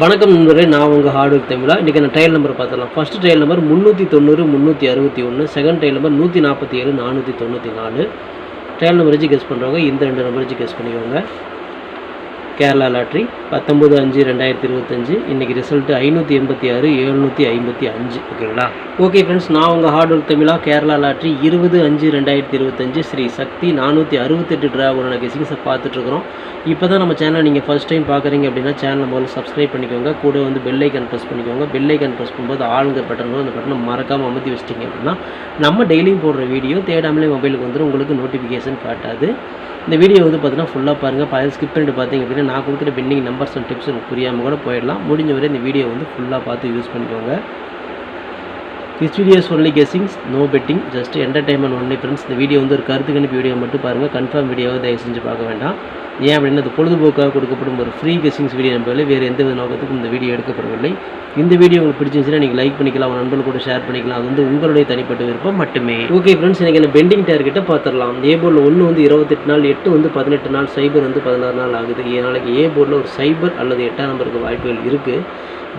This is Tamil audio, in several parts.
வணக்கம் நண்பர்களே நான் உங்கள் ஹார்ட் ஒர்க் தமிழா இன்றைக்கி நான் ட்ரையல் நம்பர் பார்த்துலாம் ஃபஸ்ட்டு ட்ரையல் நம்பர் முந்நூற்றி தொண்ணூறு முந்நூற்றி அறுபத்தி ஒன்று செகண்ட் ட்ரையல் நம்பர் நூற்றி நாற்பத்தி ஏழு நானூற்றி தொண்ணூற்றி நாலு. ட்ரையல் நம்பர் வச்சு கெஸ் பண்ணுறவங்க இந்த ரெண்டு நம்பர் வச்சு கெஸ் பண்ணிக்கோங்க. கேரளா லாட்ரி பத்தொம்பது அஞ்சு ரெண்டாயிரத்தி இருபத்தஞ்சு. இன்றைக்கி ரிசல்ட்டு ஐநூற்றி எண்பத்தி ஆறு எழுநூற்றி ஐம்பத்தி அஞ்சு. ஓகேங்களா? ஓகே ஃப்ரெண்ட்ஸ் நான் உங்கள் ஹார்ட் ஒர்க் தமிழா கேரளா லாட்ரி இருபது அஞ்சு ரெண்டாயிரத்தி இருபத்தஞ்சு. ஸ்ரீ சக்தி நானூற்றி அறுபத்தெட்டு டிராவலான கெசிங்ஸை பார்த்துட்ருக்குறோம். இப்போ தான் நம்ம சேனலை நீங்கள் ஃபஸ்ட் டைம் பார்க்குறீங்க அப்படின்னா சேனலை முதல்ல சப்ஸ்கிரைப் பண்ணிக்கோங்க. கூட வந்து பெல் ஐக்கன் ப்ரெஸ் பண்ணிக்கோங்க. பெல் ஐக்கன் ப்ரெஸ் பண்ணும்போது ஆளுங்க பட்டன் அந்த பட்டனை மறக்காமல் அமர்த்தி வச்சிட்டிங்க அப்படின்னா நம்ம டெய்லியும் போடுற வீடியோ தேடாமலே மொபைலுக்கு வந்துடும் உங்களுக்கு நோட்டிஃபிகேஷன் காட்டாது. இந்த வீடியோ வந்து பார்த்தீங்கன்னா ஃபுல்லாக பாருங்கள் பாதி ஸ்கிப் பண்ணிட்டு பார்த்தீங்க அப்படின்னா நான் கொடுக்குற பெண்டிங் நம்பர்ஸ் அண்ட் டிப்ஸ் உங்களுக்கு புரியாமல் கூட போயிடலாம். முடிஞ்ச வரை இந்த வீடியோ வந்து ஃபுல்லாக பார்த்து யூஸ் பண்ணிக்கோங்க. This videos only guessings no betting just entertainment only friends இந்த வீடியோ வந்து ஒரு கருத்து கணிப்பு வீடியோ மட்டும் பாருங்கள் கன்ஃபார்ம் வீடியோவை தயவு செஞ்சு பார்க்க வேண்டாம். ஏன் அப்படின்னா அது பொழுதுபோக்காக கொடுக்கப்படும் ஒரு ஃப்ரீ கெஸிங்ஸ் வீடியோ நம்பவில்லை வேறு எந்த வித நோக்கத்துக்கும் இந்த வீடியோ எடுக்கப்படவில்லை. இந்த வீடியோ உங்களுக்கு பிடிச்சிருந்துச்சுன்னா நீங்கள் லைக் பண்ணிக்கலாம் உங்கள் நண்பர்கள் கூட ஷேர் பண்ணிக்கலாம். அது வந்து உங்களுடைய தனிப்பட்ட விருப்பம் மட்டுமே. ஓகே ஃப்ரெண்ட்ஸ் எனக்கு என்ன பெண்டிங் டார்கெட்டை பார்த்துடலாம் ஏ போர்டில் ஒன்று வந்து இருபத்தெட்டு நாள் எட்டு வந்து பதினெட்டு நாள் சைபர் வந்து பதினாறு நாள் ஆகுது. நாளைக்கு ஏ போர்டில் ஒரு சைபர் அல்லது எட்டாம் நம்பருக்கு வாய்ப்புகள் இருக்குது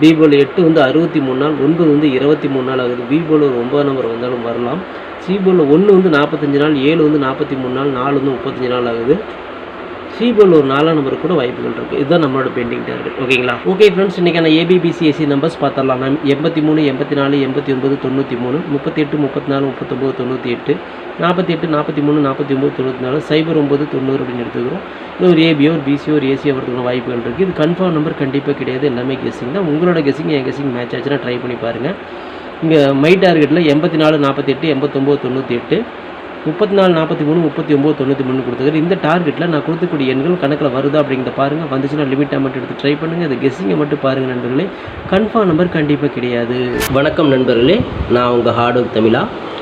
பி போல் எட்டு வந்து அறுபத்தி மூணு நாள் ஒன்பது வந்து இருபத்தி மூணு நாள் ஆகுது. பி போல் ஒரு ஒன்பது நம்பர் வந்தாலும் வரலாம். சி போல் ஒன்று வந்து நாற்பத்தஞ்சு நாள் ஏழு வந்து நாற்பத்தி மூணு நாள் நாலு வந்து முப்பத்தஞ்சு நாள் ஆகுது. சி ஒரு நாலாம் நம்பருக்கு கூட வாய்ப்புகள் இருக்குது இதுதான் நம்மளோட பெண்டிங் டார்கெட் ஓகேங்களா ஓகே ஃப்ரெண்ட்ஸ் இன்றைக்கான ஏபிபிசிஎஸ்சி நம்பர்ஸ் பார்த்துடலாம். மேம் எண்பத்தி மூணு எண்பத்தி நாலு எண்பத்தி ஒன்பது தொண்ணூற்றி மூணு முப்பத்தி எட்டு முப்பத்தி நாலு முப்பத்தொம்போது தொண்ணூற்றி எட்டு நாற்பத்தி எட்டு நாற்பத்தி மூணு நாற்பத்தி ஒம்பது தொண்ணூற்றி நாலு சைபர் ஒம்பது தொண்ணூறு அப்படின்னு எடுத்துக்கிறோம். இது ஒரு ஏபியோ ஒரு பிசியோ ஒரு ஏசியோ வரதுக்கான வாய்ப்புகள் இருக்குது இது கன்ஃபார்ம் நம்பர் கண்டிப்பாக கிடையாது. எல்லாமே கெஸிங் தான். உங்களோட கெஸிங் என் கெஸிங் மேட்ச் ஆச்சுன்னா ட்ரை பண்ணி பாருங்கள் இங்கே மை டார்கெட்டில் எண்பத்தி நாலு நாற்பத்தி எட்டு எண்பத்தொம்போது தொண்ணூற்றி எட்டு முப்பத்தி நாலு நாற்பத்தி மூணு முப்பத்தி ஒம்பது தொண்ணூற்றி மூணு கொடுத்துருக்காரு. இந்த டார்கெட்டில் நான் கொடுக்கக்கூடிய எண்கள் கணக்கில் வருதா அப்படிங்கிறத பாருங்கள் வந்துச்சுன்னா லிமிட்டாக மட்டும் எடுத்து ட்ரை பண்ணுங்கள் இந்த கெஸ்ஸிங்கை மட்டும் பாருங்கள் நண்பர்களே. கன்ஃபார்ம் நம்பர் கண்டிப்பாக கிடையாது. வணக்கம் நண்பர்களே. நான் உங்கள் ஹார்ட் ஒர்க் தமிழா.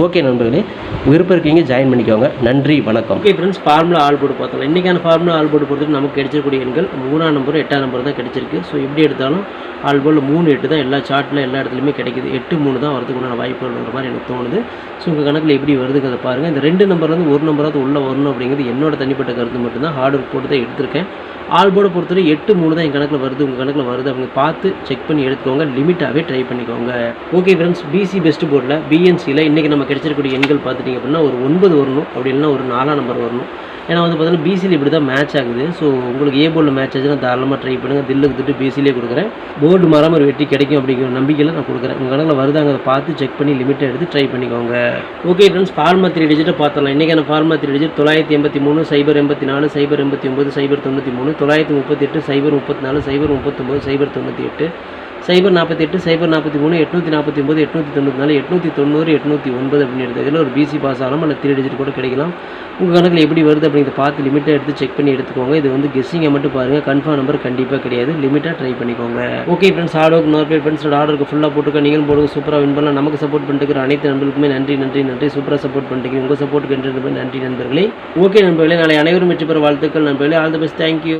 ஓகே நண்பர்களே விருப்பம் இருக்கீங்க ஜாயின் பண்ணிக்கோங்க. நன்றி வணக்கம். Okay friends formula all board பார்த்தோம். இன்றைக்கான ஃபார்முலா ஆல் போர்டு பொறுத்து நமக்கு கிடைச்சிருக்கூடிய எண்கள் மூணாம் நம்பர் எட்டாம் நம்பர் தான் கிடைச்சிருக்கு. ஸோ எப்படி எடுத்தாலும் ஆல் போர்டில் மூணு எட்டு தான் எல்லா சார்ட்டில் எல்லா இடத்துலையுமே கிடைக்குது. எட்டு மூணு தான் வரதுக்குண்டான வாய்ப்புகள்ன்ற மாதிரி எனக்கு தோணுது. ஸோ உங்கள் கணக்கில் எப்படி வருதுங்கிறத பாருங்கள் இந்த ரெண்டு நம்பர் வந்து ஒரு நம்பராவது உள்ளே வரணும் அப்படிங்கிறது என்னோட தனிப்பட்ட கருத்து மட்டும்தான் ஹார்ட் ஒர்க் போட்டு தான் எடுத்திருக்கேன். ஆல் போர்டை பொறுத்தவரை எட்டு மூணு தான் என் கணக்கில் வருது. உங்கள் கணக்கில் வருது அவங்க பார்த்து செக் பண்ணி எடுத்துக்கோங்க. லிமிட்டாகவே ட்ரை பண்ணிக்கோங்க. ஓகே ஃப்ரெண்ட்ஸ் பிசி பெஸ்ட் போர்டில் பிஎன்சியில் இன்றைக்கி நம்ம கிடைச்சிருக்கக்கூடிய எண்கள் பார்த்துட்டிங்க அப்படின்னா ஒரு ஒன்பது வரணும். அப்படி இல்லைன்னா ஒரு நாலாம் நம்பர் வரணும். ஏன்னா வந்து பார்த்தீங்கன்னா பிசியில் இப்படி தான் மேட்ச் ஆகுது. ஸோ உங்களுக்கு ஏ போர்டில் மேட்ச் ஆச்சுன்னா தாராளமாக ட்ரை பண்ணுங்கள் தில்லுக்கு திட்டு பிசிலே கொடுக்குறேன். போர்டு மாறாமல் ஒரு வெற்றி கிடைக்கும் அப்படிங்கிற நம்பிக்கையில் நான் கொடுக்குறேன். உங்கள் கணக்கில் வருதாங்க அதை பார்த்து செக் பண்ணி லிமிட்டை எடுத்து ட்ரை பண்ணிக்கோங்க. ஓகே ஃப்ரெண்ட்ஸ் ஃபார்மா த்ரீ டிஜிட்டை பார்த்தலாம் இன்றைக்கான ஃபார்மா த்ரீ டிஜிட் தொள்ளாயிரத்தி எண்பத்தி மூணு சைபர் எண்பத்தி நாலு சைபர் எண்பத்தி ஒம்பது சைபர் தொண்ணூற்றி மூணு தொள்ளாயிரத்தி முப்பத்தி எட்டு சைபர் முப்பத்தி நாலு சைபர் முப்பத்தொம்பது சைபர் தொண்ணூற்றி எட்டு. சைபர் நாற்பத்தி எட்டு சைபர் நாற்பத்தி மூணு எட்நூற்றி நாற்பத்தி ஒம்பது எட்நூற்றி தொண்ணூற்றி நாலு எட்நூற்றி தொண்ணூறு எட்நூற்றி ஒன்பது அப்படின்னு எடுத்ததில் ஒரு பிசி பாஸ் ஆகலாம் அல்ல த்ரீ டிஜிட் கூட கிடைக்கலாம். உங்கள் கணக்கில் எப்படி வருது அப்படிங்கிறத பார்த்து லிமிட்டாக எடுத்து செக் பண்ணி எடுத்துக்கோங்க. இது வந்து கெஸ்ஸிங்கை மட்டும் பாருங்கள் கன்ஃபார்ம் நம்பர் கண்டிப்பாக கிடையாது. லிமிட்டாக ட்ரை பண்ணிக்கோங்க. ஓகே ஃப்ரெண்ட்ஸ் ஆர்டோக்கு நோர்பே நோர் ஃப்ரெண்ட்ஸோட ஆர்டருக்கு ஃபுல்லாக போட்டுக்க நீங்களும் போடுங்க. சூப்பராக வின் பண்ணலாம். நமக்கு சப்போர்ட் பண்ணிட்டு அனைத்து நண்பர்களுக்குமே நன்றி நன்றி நன்றி. சூப்பராக சப்போர்ட் பண்ணிட்டு உங்கள் சப்போர்ட்டுக்கு நன்றி நண்பர்களே. ஓகே நண்பர்களே நாளை அனைவரும் வெற்றி பெற வாழ்த்துக்கள் நண்பர்களே. All the best thank you